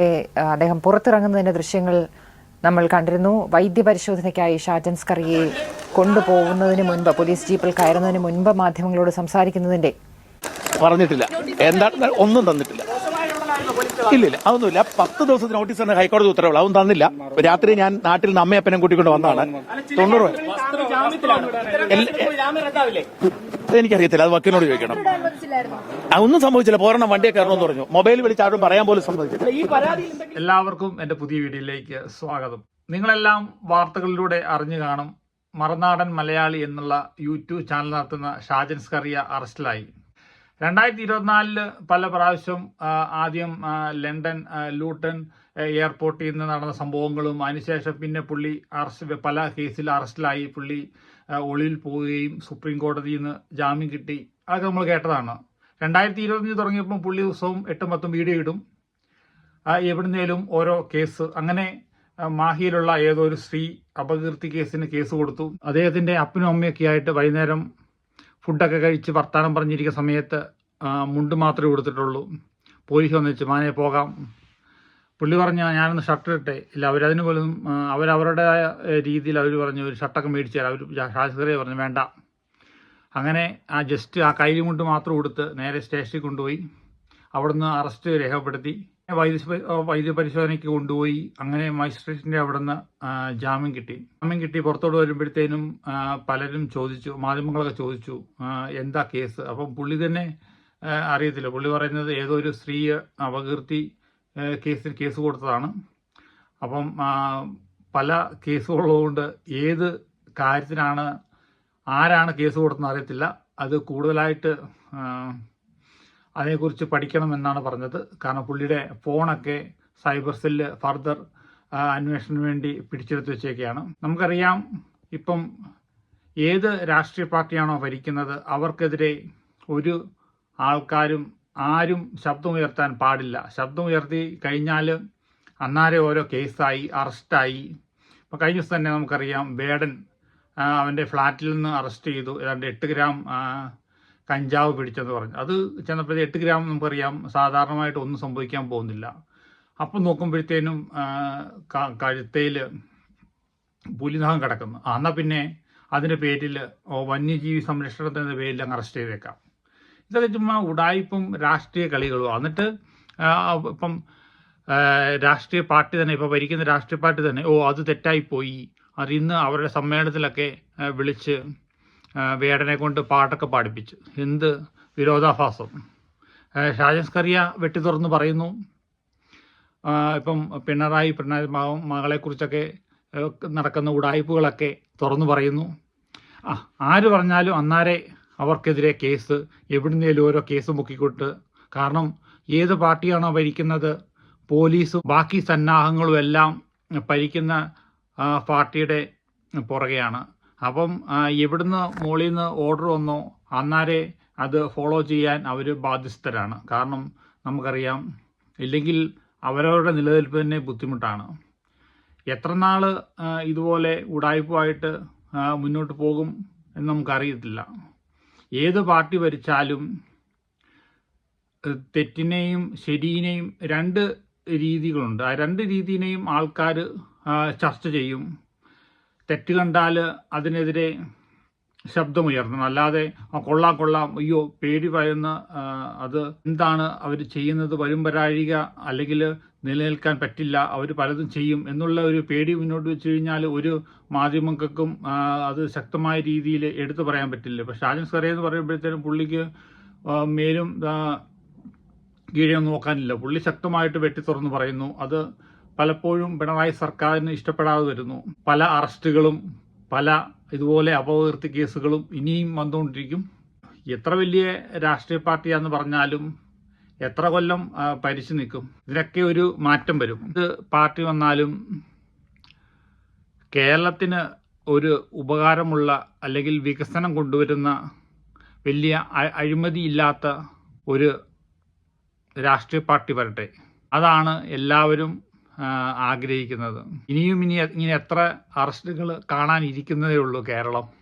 ത്തെ, അദ്ദേഹം പുറത്തിറങ്ങുന്നതിന്റെ ദൃശ്യങ്ങൾ നമ്മൾ കണ്ടിരുന്നു. വൈദ്യപരിശോധനയ്ക്കായി ഷാജൻ സ്കറിയെ കൊണ്ടുപോകുന്നതിന് മുൻപ് പോലീസ് ജീപ്പിൽ കയറുന്നതിന് മുൻപ് മാധ്യമങ്ങളോട് സംസാരിക്കുന്നതിന്റെ പറഞ്ഞിട്ടില്ല. എന്താ ഒന്നും തന്നിട്ടില്ല. ഇല്ല ഇല്ല അതൊന്നുമില്ല. പത്ത് ദിവസത്തിന് നോട്ടീസ് തന്നെ ഹൈക്കോടതി ഉത്തരവുള്ള. അതൊന്നും തന്നില്ല. രാത്രി ഞാൻ നാട്ടിൽ നിന്ന് അമ്മയപ്പനും കൂട്ടിക്കൊണ്ട് വന്നതാണ്. തൊണ്ണൂറ് എനിക്കറിയത്തില്ല അത് വക്കീലിനോട് ചോദിക്കണം. ആ, ഒന്നും സംഭവിച്ചില്ല പോരണം വണ്ടിയെ കയറണമെന്ന് പറഞ്ഞു. മൊബൈൽ വിളിച്ച് ആരും പറയാൻ പോലും സംഭവിച്ചില്ല. എല്ലാവർക്കും എന്റെ പുതിയ വീഡിയോയിലേക്ക് സ്വാഗതം. നിങ്ങളെല്ലാം വാർത്തകളിലൂടെ അറിഞ്ഞു കാണും. മറുനാടൻ മലയാളി എന്നുള്ള യൂട്യൂബ് ചാനൽ നടത്തുന്ന ഷാജൻസ് കറിയ അറസ്റ്റിലായി. രണ്ടായിരത്തി ഇരുപത്തിനാലിൽ പല പ്രാവശ്യം ആദ്യം ലണ്ടൻ ലൂട്ടൺ എയർപോർട്ടിൽ നിന്ന് നടന്ന സംഭവങ്ങളും അതിനുശേഷം പിന്നെ പുള്ളി അറസ്റ്റ് പല കേസിൽ അറസ്റ്റിലായി. പുള്ളി ഒളിയിൽ പോവുകയും സുപ്രീം കോടതിയിൽ നിന്ന് ജാമ്യം കിട്ടി. അതൊക്കെ നമ്മൾ കേട്ടതാണ്. രണ്ടായിരത്തി ഇരുപത്തഞ്ച് തുടങ്ങിയപ്പോൾ പുള്ളി ദിവസവും എട്ടും പത്തും വീഡിയോ ഇടും. എവിടുന്നേലും ഓരോ കേസ്. അങ്ങനെ മാഹിയിലുള്ള ഏതോ ഒരു സ്ത്രീ അപകീർത്തി കേസിന് കേസ് കൊടുത്തു. അദ്ദേഹത്തിന്റെ അപ്പനും അമ്മയൊക്കെ ആയിട്ട് വൈകുന്നേരം ഫുഡൊക്കെ കഴിച്ച് വർത്താനം പറഞ്ഞിരിക്കുന്ന സമയത്ത് മുണ്ട് മാത്രമേ കൊടുത്തിട്ടുള്ളൂ. പോലീസ് വന്നിച്ച് മാനെ പോകാം. പുള്ളി പറഞ്ഞ ഞാനൊന്ന് ഷർട്ട് ഇട്ടെ. ഇല്ല അവരതിന് പോലും അവരവരുടേതായ രീതിയിൽ അവർ പറഞ്ഞു ഒരു ഷർട്ടൊക്കെ മേടിച്ചു തരാം. അവർ ശാസ്ത്രീയ പറഞ്ഞു വേണ്ട. അങ്ങനെ ആ ജസ്റ്റ് ആ കയ്യിൽ കൊണ്ട് മാത്രം കൊടുത്ത് നേരെ സ്റ്റേഷനിൽ കൊണ്ടുപോയി. അവിടുന്ന് അറസ്റ്റ് രേഖപ്പെടുത്തി. വൈദ്യ വൈദ്യ പരിശോധനയ്ക്ക് കൊണ്ടുപോയി. അങ്ങനെ മജിസ്ട്രേറ്റിന്റെ അവിടുന്ന് ജാമ്യം കിട്ടി. ജാമ്യം കിട്ടി പുറത്തോട്ട് വരുമ്പോഴത്തേനും പലരും ചോദിച്ചു മാധ്യമങ്ങളൊക്കെ ചോദിച്ചു എന്താ കേസ്? അപ്പം പുള്ളി തന്നെ അറിയത്തില്ല. പുള്ളി പറയുന്നത് ഏതോ ഒരു സ്ത്രീയെ അപകീർത്തി കേസിൽ കേസ് കൊടുത്തതാണ്. അപ്പം പല കേസുകളുള്ളതുകൊണ്ട് ഏത് കാര്യത്തിനാണ് ആരാണ് കേസ് കൊടുത്തതെന്ന് അറിയത്തില്ല. അത് കൂടുതലായിട്ട് അതിനെക്കുറിച്ച് പഠിക്കണമെന്നാണ് പറഞ്ഞത്. കാരണം പുള്ളിയുടെ ഫോണൊക്കെ സൈബർ സെല്ല് ഫർദർ അന്വേഷണത്തിന് വേണ്ടി പിടിച്ചെടുത്ത് വെച്ചേക്കെയാണ്. നമുക്കറിയാം ഇപ്പം ഏത് രാഷ്ട്രീയ പാർട്ടിയാണോ ഭരിക്കുന്നത് അവർക്കെതിരെ ഒരു ആൾക്കാരും ആരും ശബ്ദമുയർത്താൻ പാടില്ല. ശബ്ദമുയർത്തി കഴിഞ്ഞാൽ അന്നാരെ ഓരോ കേസായി അറസ്റ്റായി. ഇപ്പം കഴിഞ്ഞ ദിവസം തന്നെ നമുക്കറിയാം വേടൻ അവന്റെ ഫ്ലാറ്റിൽ നിന്ന് അറസ്റ്റ് ചെയ്തു. ഏതാണ്ട് എട്ട് ഗ്രാം കഞ്ചാവ് പിടിച്ചെന്ന് പറഞ്ഞു. അത് ചെന്നപ്പോഴത്തെ എട്ട് ഗ്രാം നമുക്കറിയാം. സാധാരണമായിട്ട് ഒന്നും സംഭവിക്കാൻ പോകുന്നില്ല. അപ്പം നോക്കുമ്പോഴത്തേനും കഴുത്തയിൽ പുലിനാഹം കിടക്കുന്നു. എന്നാൽ പിന്നെ അതിന്റെ പേരിൽ വന്യജീവി സംരക്ഷണത്തിന്റെ പേരിൽ അങ്ങ് അറസ്റ്റ് ചെയ്തേക്കാം. ഇതൊക്കെ ചുമ്മാ ഉടായ്പും രാഷ്ട്രീയ കളികളും. എന്നിട്ട് ഇപ്പം രാഷ്ട്രീയ പാർട്ടി തന്നെ ഇപ്പോൾ ഭരിക്കുന്ന രാഷ്ട്രീയ പാർട്ടി തന്നെ ഓ അത് തെറ്റായിപ്പോയി അത് ഇന്ന് അവരുടെ സമ്മേളനത്തിലൊക്കെ വിളിച്ച് വേടനെ കൊണ്ട് പാട്ടൊക്കെ പാടിപ്പിച്ചു. എന്ത് വിരോധാഭാസം. ഷാജസ്കറിയ വെട്ടി തുറന്ന് പറയുന്നു. ഇപ്പം പിണറായി പിണറായി മക- മകളെക്കുറിച്ചൊക്കെ നടക്കുന്ന ഉടായ്പകളൊക്കെ തുറന്നു പറയുന്നു. ആ ആര് പറഞ്ഞാലും അന്നാരെ അവർക്കെതിരെ കേസ് എവിടുന്നേലും ഓരോ കേസ് മുക്കിക്കൊണ്ട്. കാരണം ഏത് പാർട്ടിയാണോ ഭരിക്കുന്നത് പോലീസും ബാക്കി സന്നാഹങ്ങളും എല്ലാം ഭരിക്കുന്ന പാർട്ടിയുടെ പുറകെയാണ്. അപ്പം എവിടുന്ന് മുകളിൽ നിന്ന് ഓർഡർ വന്നോ അന്നാരെ അത് ഫോളോ ചെയ്യാൻ അവർ ബാധ്യസ്ഥരാണ്. കാരണം നമുക്കറിയാം ഇല്ലെങ്കിൽ അവരവരുടെ നിലനിൽപ്പ് തന്നെ ബുദ്ധിമുട്ടാണ്. എത്ര നാൾ ഇതുപോലെ ഉടായ്പുമായിട്ട് മുന്നോട്ട് പോകും എന്ന് നമുക്കറിയത്തില്ല. ഏത് പാർട്ടി ഭരിച്ചാലും തെറ്റിനെയും ശരിയിനെയും രണ്ട് രീതികളുണ്ട്. ആ രണ്ട് രീതിയിനെയും ആൾക്കാർ ചർച്ച ചെയ്യും. തെറ്റ് കണ്ടാൽ അതിനെതിരെ ശബ്ദമുയർത്തണം. അല്ലാതെ ആ കൊള്ളാം കൊള്ളാം അയ്യോ പേടി ഭയന്ന് അത് എന്താണ് അവർ ചെയ്യുന്നത്? വരും വരാഴിക അല്ലെങ്കിൽ നിലനിൽക്കാൻ പറ്റില്ല അവർ പലതും ചെയ്യും എന്നുള്ള ഒരു പേടി മുന്നോട്ട് വെച്ച് കഴിഞ്ഞാൽ ഒരു മാധ്യമങ്ങൾക്കും അത് ശക്തമായ രീതിയിൽ എടുത്തു പറയാൻ പറ്റില്ല. ഇപ്പം ഷാജൻ സറേ എന്ന് പറയുമ്പോഴത്തേനും പുള്ളിക്ക് മേലും കീഴെയൊന്നും നോക്കാനില്ല. പുള്ളി ശക്തമായിട്ട് വെട്ടി തുറന്ന് പറയുന്നു. അത് പലപ്പോഴും പിണറായി സർക്കാരിന് ഇഷ്ടപ്പെടാതെ വരുന്നു പല അറസ്റ്റുകളും പല ഇതുപോലെ അപകീർത്തി കേസുകളും ഇനിയും വന്നുകൊണ്ടിരിക്കും. എത്ര വലിയ രാഷ്ട്രീയ പാർട്ടിയാന്ന് പറഞ്ഞാലും എത്ര കൊല്ലം പരിശു നിൽക്കും. ഇതിനൊക്കെ ഒരു മാറ്റം വരും. ഇത് പാർട്ടി വന്നാലും കേരളത്തിന് ഒരു ഉപകാരമുള്ള അല്ലെങ്കിൽ വികസനം കൊണ്ടുവരുന്ന വലിയ അഴിമതിയില്ലാത്ത ഒരു രാഷ്ട്രീയ പാർട്ടി വരട്ടെ. അതാണ് എല്ലാവരും ആഗ്രഹിക്കുന്നത്. ഇനിയും ഇനി ഇങ്ങനെ എത്ര അറസ്റ്റുകൾ കാണാനിരിക്കുന്നതേ ഉള്ളൂ കേരളം.